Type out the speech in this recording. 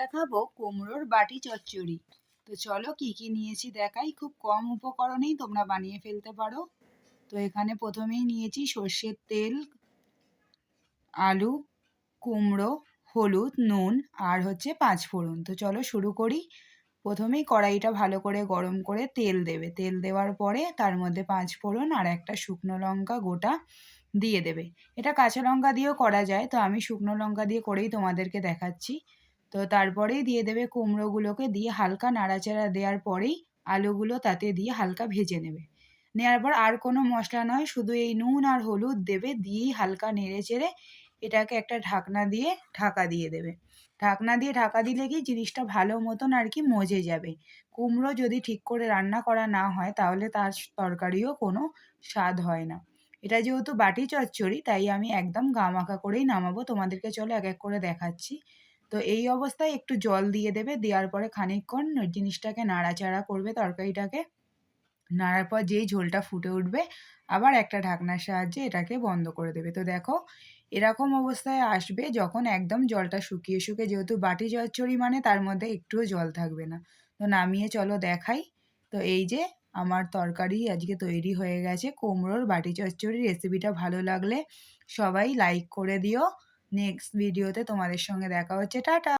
দেখাবো কুমড়োর বাটি চচ্চড়ি। তো চলো কি কি নিয়েছি দেখাই, খুব কম উপকরণেই তোমরা বানিয়ে ফেলতে পারো। তো এখানে প্রথমেই নিয়েছি সর্ষের তেল, আলু, কুমড়ো, হলুদ, নুন আর হচ্ছে পাঁচ ফোড়ন। তো চলো শুরু করি। প্রথমেই কড়াইটা ভালো করে গরম করে তেল দেবে। তেল দেওয়ার পরে তার মধ্যে পাঁচ ফোড়ন আর একটা শুকনো লঙ্কা গোটা দিয়ে দেবে। এটা কাঁচা লঙ্কা দিয়েও করা যায়, তো আমি শুকনো লঙ্কা দিয়ে করেই তোমাদেরকে দেখাচ্ছি। তো তারপরেই দিয়ে দেবে কুমড়োগুলোকে দিয়ে হালকা নাড়াচাড়া দেওয়ার পরেই আলুগুলো তাতে দিয়ে হালকা ভেজে নেবে। নেওয়ার পর আর কোনো মশলা নয়, শুধু এই নুন আর হলুদ দেবে, দিয়েই হালকা নেড়ে চেড়ে এটাকে একটা ঢাকনা দিয়ে ঢাকা দিয়ে দেবে। ঢাকনা দিয়ে ঢাকা দিলে কি জিনিসটা ভালো মতন আর কি মজে যাবে। কুমড়ো যদি ঠিক করে রান্না করা না হয়, তাহলে তার তরকারিও কোনো স্বাদ হয় না। এটা যেহেতু বাটি চচ্চড়ি, তাই আমি একদম গামাখা করেই নামাবো। তোমাদেরকে চলো এক এক করে দেখাচ্ছি। তো এই অবস্থায় একটু জল দিয়ে দেবে, দেওয়ার পরে খানিকক্ষণ জিনিসটাকে নাড়াচাড়া করবে তরকারিটাকে। নাড়ার পর যেই ঝোলটা ফুটে উঠবে, আবার একটা ঢাকনার সাহায্যে এটাকে বন্ধ করে দেবে। তো দেখো, এরকম অবস্থায় আসবে যখন একদম জলটা শুকিয়ে শুকিয়ে, যেহেতু বাটি চচ্চড়ি মানে তার মধ্যে একটুও জল থাকবে না। তো নামিয়ে চলো দেখাই। তো এই যে আমার তরকারি আজকে তৈরি হয়ে গেছে, কুমড়োর বাটি চচ্চড়ি রেসিপিটা ভালো লাগলে সবাই লাইক করে দিও। নেক্সট ভিডিওতে তোমাদের সঙ্গে দেখা হচ্ছে টাটা!